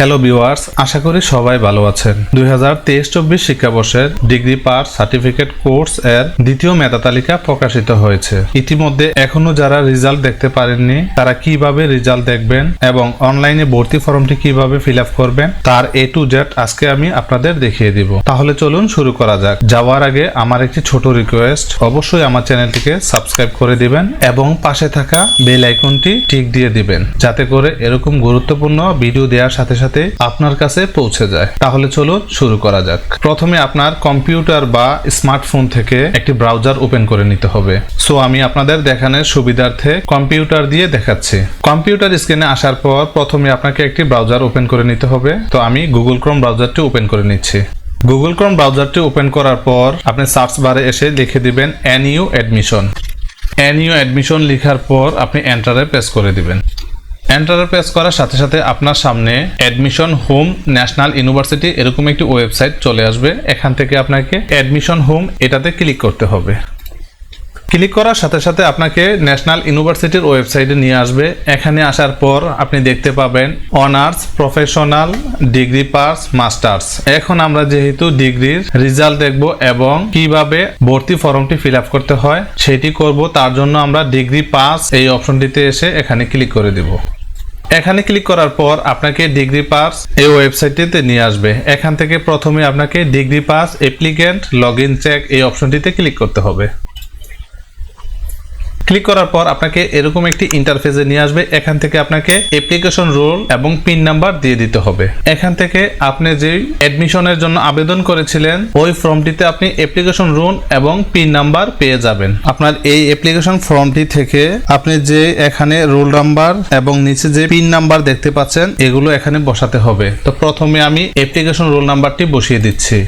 Hello viewers আশা করি সবাই ভালো আছেন। দুই হাজার তেইশ চব্বিশ শিক্ষাবর্ষের ডিগ্রি পাস সার্টিফিকেট কোর্স এর দ্বিতীয় মেধা তালিকা প্রকাশিত হয়েছে। ইতিমধ্যে এখনও যারা রেজাল্ট দেখতে পারেননি, তারা কীভাবে রেজাল্ট দেখবেন এবং অনলাইনে ভর্তি ফর্মটি কীভাবে ফিল আপ করবেন, তার এ টু জেড আজকে আমি আপনাদের দেখিয়ে দিব। তাহলে চলুন শুরু করা যাক। যাওয়ার আগে আমার একটি ছোট রিকোয়েস্ট অবশ্যই আমার চ্যানেলটিকে সাবস্ক্রাইব করে দিবেন এবং পাশে থাকা বেল আইকনটি টিক দিয়ে দিবেন, যাতে করে এরকম গুরুত্বপূর্ণ ভিডিও দেওয়ার সাথে সাথে আপনার কাছে পৌঁছে যায়। তাহলে চলুন শুরু করা যাক। প্রথমে আপনার কম্পিউটার বা স্মার্টফোন থেকে একটি ব্রাউজার ওপেন করে নিতে হবে। সো, আমি আপনাদের দেখানোর সুবিধার্থে কম্পিউটার দিয়ে দেখাচ্ছি। কম্পিউটার স্ক্রিনে আসার পর প্রথমে আপনাকে একটি ব্রাউজার ওপেন করে নিতে হবে। তো, আমি গুগল ক্রোম ব্রাউজারটি ওপেন করে নিচ্ছি। গুগল ক্রোম ব্রাউজারটি ওপেন করার পর আপনি সার্চ বারে এসে লিখে দিবেন এনইউ অ্যাডমিশন। এনইউ অ্যাডমিশন লেখার পর আপনি এন্টারে প্রেস করে দিবেন। এন্টারে প্রেস করার সাথে সাথে আপনার সামনে অ্যাডমিশন হোম ন্যাশনাল ইউনিভার্সিটি এরকম একটি ওয়েবসাইট চলে আসবে। এখান থেকে আপনাকে অ্যাডমিশন হোম এটাতে ক্লিক করতে হবে। ক্লিক করার সাথে সাথে আপনাকে ন্যাশনাল ইউনিভার্সিটির ওয়েবসাইটে নিয়ে আসবে। এখানে আসার পর আপনি দেখতে পাবেন honours professional degree pass masters এখন আমরা যেহেতু ডিগ্রির রেজাল্ট দেখব এবং কীভাবে ভর্তি ফর্মটি ফিল করতে হয়, সেটি করব। তার জন্য আমরা ডিগ্রি পাস এই অপশনটিতে এসে এখানে ক্লিক করে দিব। এখানে ক্লিক করার পর আপনাকে ডিগ্রি পাস এই ওয়েবসাইটটিতে নিয়ে আসবে। এখান থেকে প্রথমে আপনাকে degree pass applicant log in check এই অপশনটিতে ক্লিক করতে হবে। ক্লিক করার পর আপনাকে এরকম একটি ইন্টারফেসে নিয়ে আসবে। এখান থেকে আপনাকে অ্যাপ্লিকেশন রোল এবং পিন নাম্বার দিয়ে দিতে হবে। এখান থেকে আপনি যে অ্যাডমিশনের জন্য আবেদন করেছিলেন, ওই ফর্মটিতে আপনি অ্যাপ্লিকেশন রোল এবং পিন নাম্বার পেয়ে যাবেন। আপনার এই অ্যাপ্লিকেশন ফর্মটি থেকে আপনি যে এখানে রোল নাম্বার এবং নিচে যে পিন নাম্বার দেখতে পাচ্ছেন, এগুলো এখানে বসাতে হবে। তো প্রথমে আমি অ্যাপ্লিকেশন রোল নাম্বারটি বসিয়ে দিচ্ছি।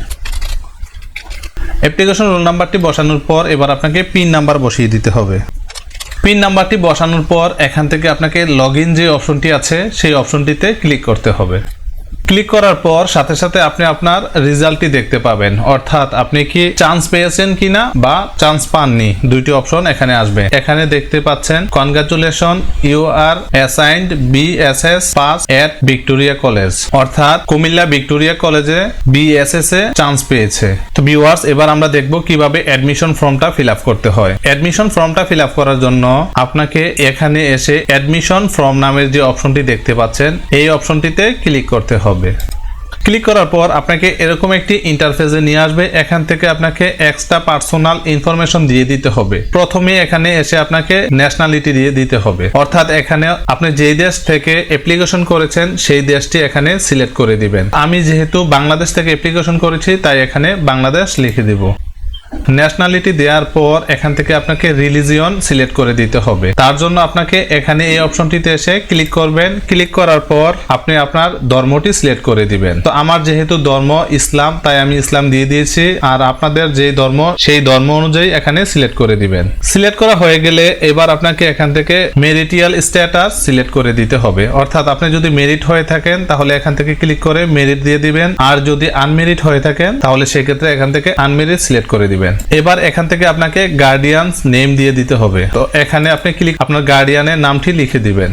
অ্যাপ্লিকেশন রোল নাম্বারটি বসানোর পর এবার আপনাকে পিন নাম্বার বসিয়ে দিতে হবে। পিন নাম্বারটি বসানোর পর এখান থেকে আপনাকে লগ যে অপশনটি আছে, সেই অপশনটিতে ক্লিক করতে হবে। ক্লিক করার পর সাথে সাথে আপনি আপনার রেজাল্টটি দেখতে পাবেন। অর্থাৎ আপনি কি চান্স পেয়েছেন কিনা বা চান্স পাননি? দুইটি অপশন এখানে আসবে। এখানে দেখতে পাচ্ছেন congratulation you are assigned BSS pass at Victoria college অর্থাৎ কুমিল্লা ভিক্টোরিয়া কলেজে বিএসএস এ চান্স পেয়েছে। তো ভিউয়ার্স এবার আমরা দেখব কীভাবে অ্যাডমিশন ফর্মটা ফিল আপ করতে হয়। অ্যাডমিশন ফর্মটা ফিল আপ করার জন্য আপনাকে এখানে এসে অ্যাডমিশন ফর্ম নামের যে অপশনটি দেখতে পাচ্ছেন, এই অপশনটিতে ক্লিক করতে হবে। ক্লিক করার পর আপনাকে এরকম একটি ইন্টারফেসে নিয়ে আসবে। এখান থেকে আপনাকে এক্সট্রা পার্সোনাল ইনফরমেশন দিয়ে দিতে হবে। প্রথমে এখানে এসে আপনাকে ন্যাশনালিটি দিয়ে দিতে হবে। অর্থাৎ এখানে আপনি যেই দেশ থেকে অ্যাপ্লিকেশন করেছেন, সেই দেশটি এখানে সিলেক্ট করে দিবেন। আমি যেহেতু বাংলাদেশ থেকে অ্যাপ্লিকেশন করেছি, তাই এখানে বাংলাদেশ লিখে দিব। ন্যাশনালিটি দেওয়ার পর এখান থেকে আপনাকে রিলিজিয়ন সিলেক্ট করে দিতে হবে। তার জন্য আপনাকে এখানে এই অপশনটিতে এসে ক্লিক করবেন। ক্লিক করার পর আপনি আপনার ধর্মটি সিলেক্ট করে দিবেন। তো আমার যেহেতু ধর্ম ইসলাম, তাই আমি ইসলাম দিয়ে দিয়েছি। আর আপনাদের যে ধর্ম, সেই ধর্ম অনুযায়ী এখানে সিলেক্ট করে দিবেন। সিলেক্ট করা হয়ে গেলে এবার আপনাকে এখান থেকে মেরিটিয়াল স্ট্যাটাস সিলেক্ট করে দিতে হবে। অর্থাৎ আপনি যদি মেরিট হয়ে থাকেন, তাহলে এখান থেকে ক্লিক করে মেরিট দিয়ে দিবেন। আর যদি আনমেরিট হয়ে থাকেন, তাহলে সেক্ষেত্রে এখান থেকে আনমেরিট সিলেক্ট করে দিবেন। এবার এখান থেকে আপনাকে গার্ডিয়ান নেম দিয়ে দিতে হবে। তো এখানে আপনি ক্লিক আপনার গার্ডিয়ানের নামটি লিখে দিবেন।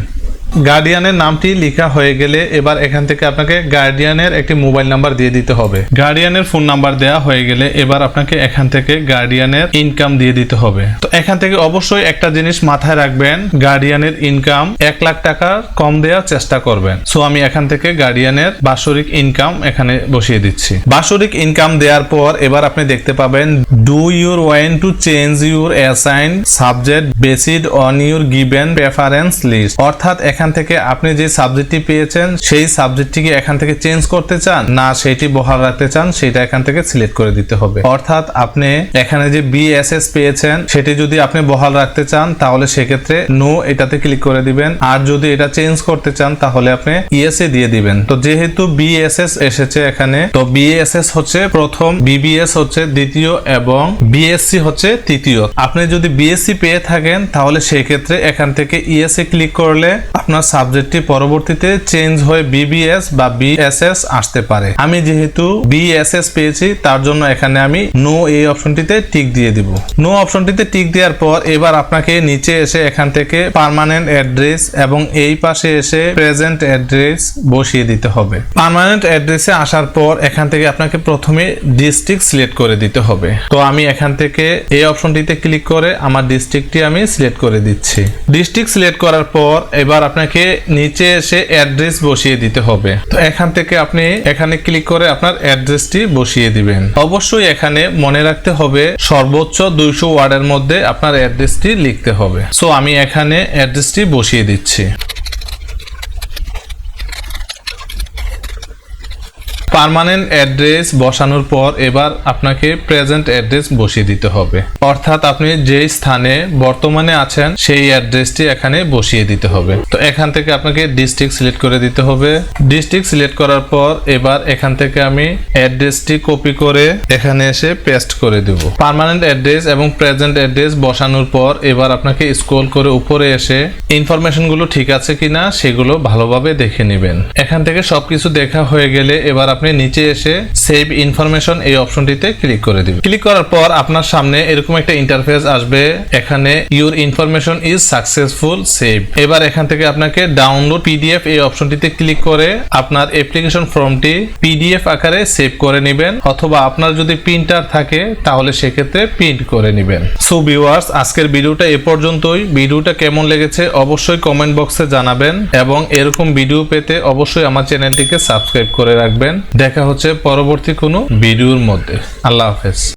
গার্ডিয়ানের নামটি লেখা হয়ে গেলে এবার এখান থেকে আপনাকে গার্ডিয়ানের একটি মোবাইল নাম্বার দিয়ে দিতে হবে। গার্ডিয়ানের ফোন নাম্বার দেওয়া হয়ে গেলে এবার আপনাকে এখান থেকে গার্ডিয়ানের ইনকাম দিয়ে দিতে হবে। তো এখান থেকে অবশ্যই একটা জিনিস মাথায় রাখবেন গার্ডিয়ানের ইনকাম এক লাখ টাকার কম দেওয়ার চেষ্টা করবেন। সো আমি এখান থেকে গার্ডিয়ানের বাৎসরিক ইনকাম এখানে বসিয়ে দিচ্ছি। বাৎসরিক ইনকাম দেওয়ার পর এবার আপনি দেখতে পাবেন do your want to change your assign subject based on your given preference list অর্থাৎ এখান থেকে আপনি যে সাবজেক্টটি পেয়েছেন, সেই সাবজেক্টটিকে এখান থেকে চেঞ্জ করতে চান? না, সেটি বহাল রাখতে চান, সেটা এখান থেকে সিলেক্ট করে দিতে হবে। অর্থাৎ আপনি এখানে যে বিএসএস পেয়েছেন, সেটি যদি আপনি বহাল রাখতে চান, তাহলে সেক্ষেত্রে নো এটাতে ক্লিক করে দিবেন। আর যদি এটা চেঞ্জ করতে চান, তাহলে আপনি ইএসএ দিয়ে দিবেন। তো যেহেতু বিএসএস এসেছে এখানে, তো বিএসএস হচ্ছে প্রথম বিবিএস হচ্ছে দ্বিতীয় এবং বিএসসি হচ্ছে তৃতীয়। আপনি যদি বিএসসি পেয়ে থাকেন, তাহলে সেক্ষেত্রে এখান থেকে ইএসএ ক্লিক করলে আপনার সাবজেক্টটি পরবর্তীতে চেঞ্জ হয়ে বিবিএস বা বিএসএস আসতে পারে। আমি যেহেতু বিএসএস পেয়েছি, তার জন্য এখানে আমি নো এই অপশনটিতে টিক দিয়ে দিব। নো অপশনটিতে টিক দেওয়ার পর এবার আপনাকে নিচে এসে এখান থেকে পার্মানেন্ট অ্যাড্রেস এবং এই পাশে এসে প্রেজেন্ট অ্যাড্রেস বসিয়ে দিতে হবে। পার্মানেন্ট অ্যাড্রেসে আসার পর এখান থেকে আপনাকে প্রথমে ডিস্ট্রিক্ট সিলেক্ট করে দিতে হবে। তো আমি এখান থেকে এই অপশনটিতে ক্লিক করে আমার ডিস্ট্রিক্টটি আমি সিলেক্ট করে দিচ্ছি। ডিস্ট্রিক্ট সিলেক্ট করার পর এবার আপনাকে নিচে এসে অ্যাড্রেস বসিয়ে দিতে হবে। তো এখান থেকে আপনি এখানে ক্লিক করে আপনার অ্যাড্রেসটি বসিয়ে দিবেন। অবশ্যই এখানে মনে রাখতে হবে, সর্বোচ্চ দুইশো ওয়ার্ডের মধ্যে আপনার অ্যাড্রেসটি লিখতে হবে। সো আমি এখানে অ্যাড্রেসটি বসিয়ে দিচ্ছি। পার্মানেন্ট অ্যাড্রেস বসানোর পর এবার আপনাকে প্রেজেন্ট অ্যাড্রেস বসিয়ে দিতে হবে। অর্থাৎ আপনি যেই স্থানে বর্তমানে আছেন, সেই অ্যাড্রেসটি এখানে বসিয়ে দিতে হবে। তো এখান থেকে আপনাকে ডিস্ট্রিক্ট সিলেক্ট করে দিতে হবে। ডিস্ট্রিক্ট সিলেক্ট করার পর এবার এখান থেকে আমি অ্যাড্রেসটি কপি করে এখানে এসে পেস্ট করে দেব। পারমানেন্ট অ্যাড্রেস এবং প্রেজেন্ট অ্যাড্রেস বসানোর পর এবার আপনাকে স্ক্রল করে উপরে এসে ইনফরমেশনগুলো ঠিক আছে কিনা সেগুলো ভালোভাবে দেখে নেবেন। এখান থেকে সবকিছু দেখা হয়ে গেলে এবার আপনি নিচে এসে সেভ ইনফরমেশন এই অপশনটিতে ক্লিক করে দিবেন ক্লিক করার পর আপনার সামনে এরকম একটা ইন্টারফেস আসবে, এখানে your information is successful save এবার এখান থেকে আপনাকে ডাউনলোড পিডিএফ এই অপশনটিতে ক্লিক করে আপনার অ্যাপ্লিকেশন ফর্মটি পিডিএফ আকারে সেভ করে নেবেন, অথবা আপনার যদি প্রিন্টার থাকে, তাহলে সেক্ষেত্রে প্রিন্ট করে নেবেন। সো ভিউয়ার্স আজকের ভিডিওটা এ পর্যন্তই। ভিডিওটা কেমন লেগেছে অবশ্যই কমেন্ট বক্সে জানাবেন, এবং এরকম ভিডিও পেতে অবশ্যই আমার চ্যানেলটিকে সাবস্ক্রাইব করে রাখবেন। দেখা হচ্ছে পরবর্তী কোনো ভিডিওর মধ্যে। আল্লাহ হাফেজ।